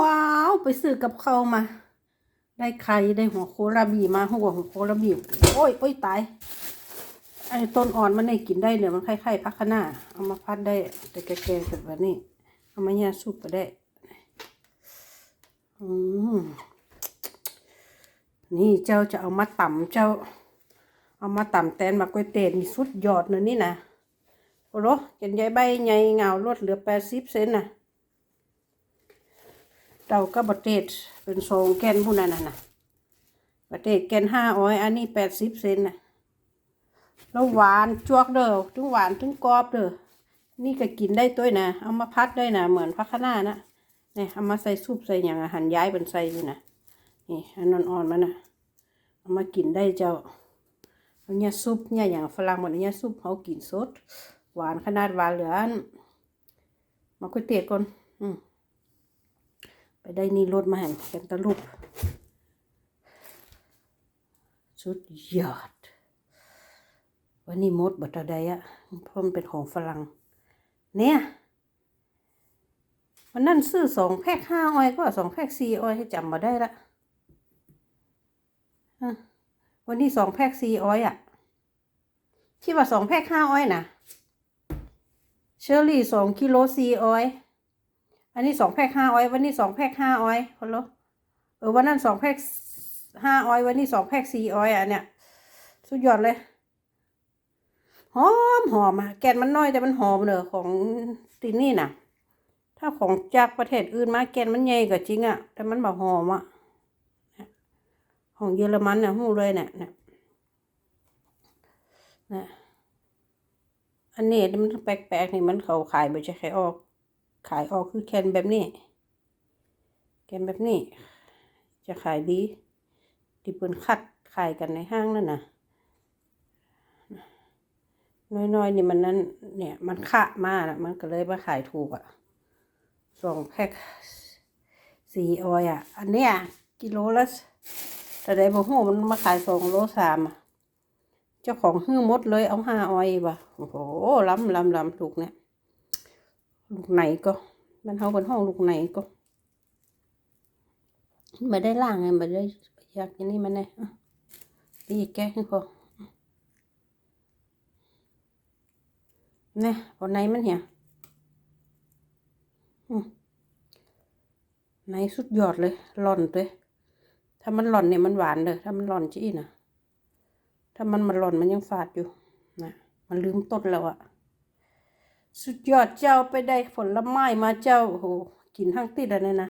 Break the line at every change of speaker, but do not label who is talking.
ว้าวไปซื้อกับเขามา ได้ไข่ได้หัวโคราบีมาหัวหัวโคราบีโอ้ยโอ้ยตายไอ้ต้นอ่อนมันได้กินได้เนี่ยมันคล้ายๆพักขนาเอามาพัดได้ แต่แก่ๆแบบนี้เอามาแย่ซุปไปได้ อืมนี่เจ้าจะเอามาต่ำเจ้า เอามาต่ำแตนมาก๋วยเตี๋ยวนี่สุดยอดเลยนี่นะโอ้โหเห็นใหญ่ใบใหญ่เงาลดเหลือแปดสิบเซนน่ะ เราก็บดเตดเป็นทรงแกนผู้นั้นน่ะนะบดเตดแกนห้าอ้อย อันนี้แปดสิบเซนน่ะแล้วหวานจวกเด้อถึงหวานถึงกรอบเด้อนี่ก็กินได้ตัวนะ เอามาพัดได้นะเหมือนพักขนานะเนี่ยเอามาใส่ซุปใส่อย่างอาหารย้ายเป็นใส่อยู่นะนี่อันนอ่อนๆมันนะเอามากินได้เจ้าเนี่ยซุปเนี่ยอย่างฝรั่งหมดเนี่ยซุปเขากินสด หวานขนาดหวานเหลืออันมาก๋วยเตี๋ยก่อนอืม ไปได้นี่รถมาแห่งกันตะลุบสุดยอด วันนี้มดบัตรใดอะเพราะมันเป็นของฝรั่ง เนี่ย วันนั้นซื้อสองแพ็คห้าออยก็สองแพ็คสี่ออยให้จำมาได้ละอะวันนี้สองแพ็คสี่ออยอะที่ว่าสองแพ็คห้าออยนะเชอรี่สองกิโลสี่ออย อันนี้สองแพ็คห้าออย วันนี้สองแพ็คห้าออยคนละเออวันนั้นสองแพ็คห้าออย วันนี้สองแพ็คสี่ออยอะเนี่ยสุดยอดเลย หอมหอมอะแกนมันน้อยแต่มันหอมเนอะของตินี่น่ะ ถ้าของจากประเทศอื่นมาแกนมันใหญ่กว่าจริงอะ แต่มันแบบหอมอะของเยอรมันเนี่ยหู้เลยเนี่ยเนี่ยนะอันนี้มันแปลกๆนี่มันเขาขายไม่ใช่ไข่ออก ขายออกคือแคนแบบนี้ แคนแบบนี้ จะขายดีที่เปิ้นคัดขายกันในห้างนั่นนะน้อยๆนี่มันนั้น เนี่ย มันขะมากมันก็เลยมาขายถูกอะ่ะสองแพ็คสี่ออยอะ อันเนี้ยกิโลละแต่ได้บ่ฮู้มันมาขายสองโลสามอะเจ้าของฮื้อมดเลยเอาห้าออยว่ะโอ้โหล้ำล้ำล้ำถูกเนี่ย ลูกไหนก็มันเฮาเป็นห้องลูกไหนก็มาได้ล่างไงมาได้อยากอย่างนี้มันไงดีแกให้พอนี่ยพอไหนมันเหี่ยไหนสุดยอดเลยหล่อนเลยถ้ามันหล่อนเนี่ยมันหวานเลยถ้ามันหล่อนจี้นะถ้ามันมันหล่อนมันยังฝาดอยู่นะมันลืมต้นแล้วอะ สุดยอดเจ้าไปได้ผลไม้มาเจ้าโหกินทั้งติดอะไรนะ